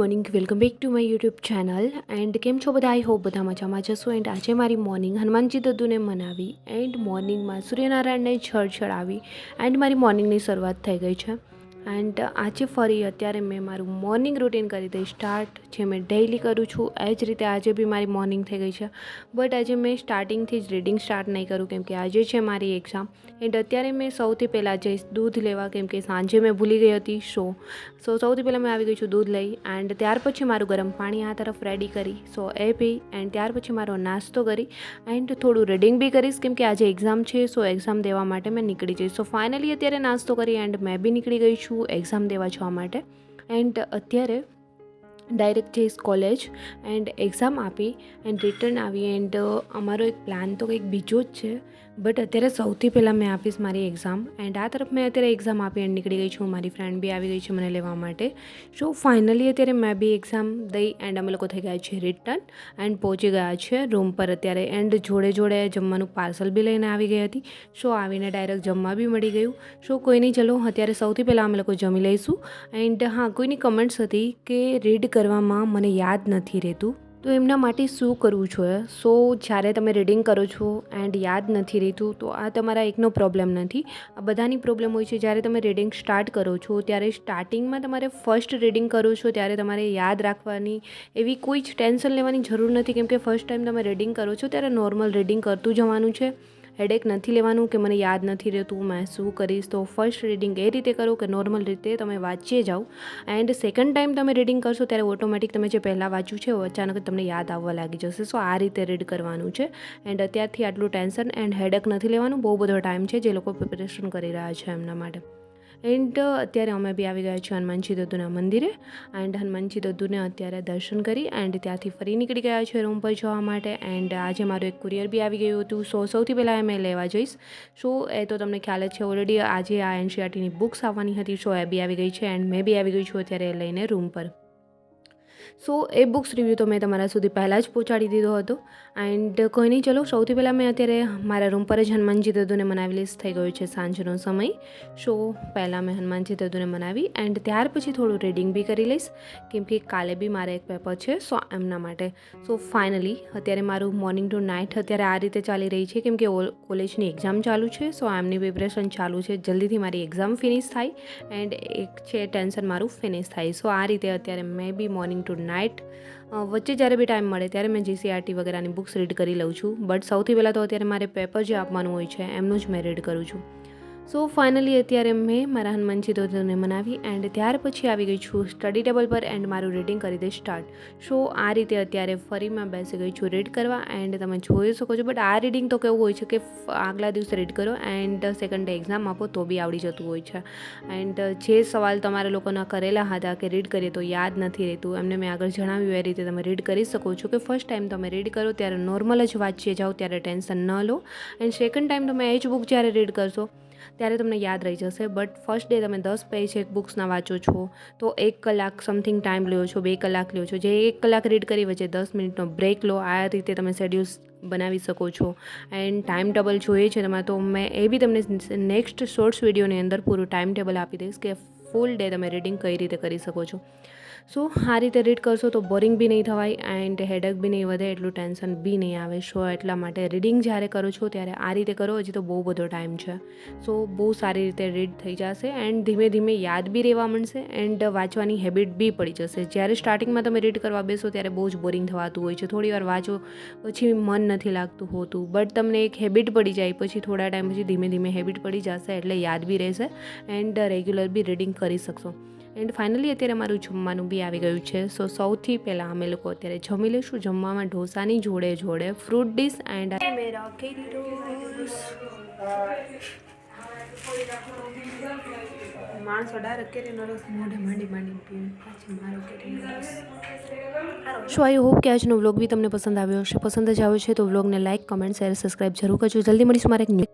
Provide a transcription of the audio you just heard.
Morning welcome back to my YouTube channel and કેમ છો બધા? આઈ હોપ બધા મજામાં જશો. એન્ડ આજે મારી મોર્નિંગ હનુમાનજી દદ્દુને મનાવી. એન્ડ મોર્નિંગમાં સૂર્યનારાયણને છળ ચડાવી એન્ડ મારી મોર્નિંગની શરૂઆત થઈ ગઈ છે. એન્ડ આજે ફરી અત્યારે મેં મારું મોર્નિંગ રૂટીન કરી દઈ સ્ટાર્ટ જે મેં ડેઇલી કરું છું એ જ રીતે આજે બી મારી મોર્નિંગ થઈ ગઈ છે. બટ આજે મેં સ્ટાર્ટિંગથી જ રીડિંગ સ્ટાર્ટ નહીં કરું કેમ કે આજે છે મારી એક્ઝામ. એન્ડ અત્યારે મેં સૌથી પહેલાં જઈશ દૂધ લેવા કેમ કે સાંજે મેં ભૂલી ગઈ હતી સો. સો સૌથી પહેલાં મેં આવી ગઈ છું દૂધ લઈ એન્ડ ત્યાર પછી મારું ગરમ પાણી આ તરફ રેડી કરી. સો એ પી એન્ડ ત્યાર પછી મારો નાસ્તો કરી એન્ડ થોડું રીડિંગ બી કરીશ કેમ કે આજે એક્ઝામ છે સો એક્ઝામ દેવા માટે મેં નીકળી જઈશ. સો ફાઇનલી અત્યારે નાસ્તો કરી એન્ડ મેં બી નીકળી ગઈ છું. એક્ઝામ દેવા જવા માટે. એન્ડ અત્યારે ડાયરેક્ટ જઈશ કોલેજ એન્ડ એક્ઝામ આપી એન્ડ રિટર્ન આવી. એન્ડ અમારો એક પ્લાન તો કંઈક બીજો જ છે. બટ અત્યારે સૌથી પહેલાં મેં આપીશ મારી એક્ઝામ એન્ડ આ તરફ મેં અત્યારે એક્ઝામ આપી એન્ડ નીકળી ગઈ છું. મારી ફ્રેન્ડ બી આવી ગઈ છે મને લેવા માટે. સો ફાઇનલી અત્યારે મેં બી એક્ઝામ દઈ એન્ડ અમે લોકો થઈ ગયા છે રિટર્ન એન્ડ પહોંચી ગયા છે રૂમ પર અત્યારે. એન્ડ જોડે જોડે જમવાનું પાર્સલ બી લઈને આવી ગઈ હતી. સો આવીને ડાયરેક્ટ જમવા બી મળી ગયું. સો કોઈ નહીં, ચલો અત્યારે સૌથી પહેલાં અમે લોકો જમી લઈશું. એન્ડ હા, કોઈની કમેન્ટ્સ હતી કે રીડ કરવામાં મને યાદ નથી રહેતું? તો એમના માટે શું કરવું જોઈએ સો જ્યારે તમે રીડિંગ કરો છો એન્ડ યાદ નથી રહેતું, તો આ તમારા એકનો પ્રોબ્લેમ નથી. આ બધાની પ્રોબ્લેમ હોય છે, જ્યારે તમે રીડિંગ સ્ટાર્ટ કરો છો, ત્યારે સ્ટાર્ટિંગમાં તમારે ફર્સ્ટ રીડિંગ કરો છો, ત્યારે તમારે યાદ રાખવાની એવી કોઈ જ ટેન્શન લેવાની જરૂર નથી. કેમ કે ફર્સ્ટ ટાઈમ તમે રીડિંગ કરો છો, ત્યારે નોર્મલ રીડિંગ કરતું જવાનું છે. હેડેક નથી લેવાનું કે મને યાદ નથી રહેતું, મેં શું કરીશ? તો ફર્સ્ટ રીડિંગ એ રીતે કરો કે નોર્મલ રીતે તમે વાંચીએ જાઓ. એન્ડ સેકન્ડ ટાઈમ તમે રીડિંગ કરશો ત્યારે ઓટોમેટિક તમે જે પહેલાં વાંચ્યું છે, અચાનક તમને યાદ આવવા લાગી જશે. સો આ રીતે રીડ કરવાનું છે. એન્ડ અત્યારથી આટલું ટેન્શન એન્ડ હેડેક નથી લેવાનું. બહુ બધો ટાઈમ છે જે લોકો પ્રિપરેશન કરી રહ્યા છે એમના માટે. એન્ડ અત્યારે અમે બી આવી ગયા છીએ હનુમાનજી દદ્દુના મંદિરે. એન્ડ હનુમાનજી દદ્દુને અત્યારે દર્શન કરી એન્ડ ત્યાંથી ફરી નીકળી ગયા છે રૂમ પર જવા માટે. એન્ડ આજે મારું એક કુરિયર બી આવી ગયું હતું. સો સૌથી પહેલાં મેં લેવા જઈશ. સો એ તો તમને ખ્યાલ જ છે ઓલરેડી આજે આ એનસીઆરટીની બુક્સ આવવાની હતી. સો એ બી આવી ગઈ છે એન્ડ મેં બી આવી ગઈ છું અત્યારે લઈને રૂમ પર. સો એ બુક્સ રિવ્યૂ તો મેં તમારા સુધી પહેલાં જ પહોંચાડી દીધો હતો. એન્ડ કોઈ નહીં, ચલો, સૌથી પહેલાં મેં અત્યારે મારા રૂમ પર જ હનુમાનજી દદ્દુને મનાવી લઈશ. થઈ ગયું છે સાંજનો સમય. સો પહેલાં મેં હનુમાનજી દદ્દુને મનાવી એન્ડ ત્યાર પછી થોડું રીડિંગ બી કરી લઈશ. કેમ કે કાલે બી મારે એક પેપર છે, સો એમના માટે. સો ફાઇનલી, અત્યારે મારું મોર્નિંગ ટુ નાઇટ અત્યારે આ રીતે ચાલી રહી છે. કેમ કે કોલેજની એક્ઝામ ચાલુ છે, સો એમની પ્રિપરેશન ચાલુ છે. જલ્દીથી મારી એક્ઝામ ફિનિશ થાય એન્ડ એક છે ટેન્શન મારું ફિનિશ થાય. સો આ રીતે અત્યારે મેં બી મોર્નિંગ ટુ નાઇટ. વચ્ચે જ્યારે બી ટાઈમ મળે ત્યારે મેં જીસીઆરટી વગેરેની બુક્સ રીડ કરી લઉં છું. બટ સૌથી પહેલાં તો અત્યારે મારે પેપર જે આપવાનું હોય છે, એમનું જ મેં રીડ કરું છું. સો ફાઇનલી અત્યારે મેં મારા હનુમાનજી દોધને મનાવી એન્ડ ત્યાર પછી આવી ગઈ છું સ્ટડી ટેબલ પર એન્ડ મારું રીડિંગ કરી દે સ્ટાર્ટ સો આ રીતે અત્યારે ફરી મેં બેસી ગઈ છું રીડ કરવા એન્ડ તમે જોઈ શકો છો બટ આ રીડિંગ તો કેવું હોય છે કે આગલા દિવસે રીડ કરો એન્ડ સેકન્ડ ડે એક્ઝામ આપો તો બી આવડી જતું હોય છે. એન્ડ જે સવાલ તમારા લોકોના કરેલા હતા કે રીડ કરીએ તો યાદ નથી રહેતું, એમને મેં આગળ જણાવ્યું એ રીતે તમે રીડ કરી શકો છો કે ફર્સ્ટ ટાઈમ તમે રીડ કરો ત્યારે નોર્મલ જ વાંચીએ જાઓ, ત્યારે ટેન્શન ન લો. એન્ડ સેકન્ડ ટાઈમ તમે એ જ બુક જ્યારે રીડ કરશો ત્યારે તમને યાદ રહી જશે. બટ ફર્સ્ટ ડે તમે દસ પેજ એક બુક્સના વાંચો છો, તો એક કલાક સમથિંગ ટાઈમ લ્યો છો, બે કલાક લ્યો છો. જે એક કલાક રીડ કરી વચ્ચે દસ મિનિટનો બ્રેક લો. આ રીતે તમે શેડ્યુલ્સ બનાવી શકો છો. એન્ડ ટાઈમ ટેબલ જોઈએ છે તમારે, તો મેં એ બી તમને નેક્સ્ટ શોર્ટ્સ વિડીયોની અંદર પૂરું ટાઈમ ટેબલ આપી દઈશ કે ફૂલ ડે તમે રીડિંગ કઈ રીતે કરી શકો છો. સો આ રીતે રીડ કરશો તો બોરિંગ બી નહીં થવાય એન્ડ હેડક બી નહીં વધે, એટલું ટેન્શન બી નહીં આવે. સો એટલા માટે રીડિંગ જ્યારે કરો છો ત્યારે આ રીતે કરો, હજી તો બહુ બધો ટાઈમ છે. સો બહુ સારી રીતે રીડ થઈ જશે એન્ડ ધીમે ધીમે યાદ બી રહેવા મળશે એન્ડ વાંચવાની હેબિટ બી પડી જશે. જ્યારે સ્ટાર્ટિંગમાં તમે રીડ કરવા બેસો ત્યારે બહુ જ બોરિંગ થવાતું હોય છે. થોડી વાર વાંચો, પછી મન નથી લાગતું હોતું. બટ તમને એક હેબિટ પડી જાય, પછી થોડા ટાઈમ પછી ધીમે ધીમે હેબિટ પડી જશે એટલે યાદ બી રહેશે એન્ડ રેગ્યુલર બી રીડિંગ કરી શકશો. એન્ડ ફાઇનલી અત્યારે મારું જમવાનું બી આવી ગયું છે. સો સૌથી પહેલાં અમે લોકો અત્યારે જમી લઈશું. જમવામાં ઢોસાની જોડે જોડે ફ્રૂટ ડીશ એન્ડ માણસો કેરીનો રસ મોઢે માંડી માંડી પીવે. પાછી મારો કેરીનો રસ. સો આઈ હોપ કે આજનો વ્લોગ બી તમને પસંદ આવ્યો હશે. પસંદ જ આવ્યો છે તો વ્લોગને લાઇક કમેન્ટ શેર સબસ્ક્રાઈબ જરૂર કરજો. જલ્દી મળીશું મારે એક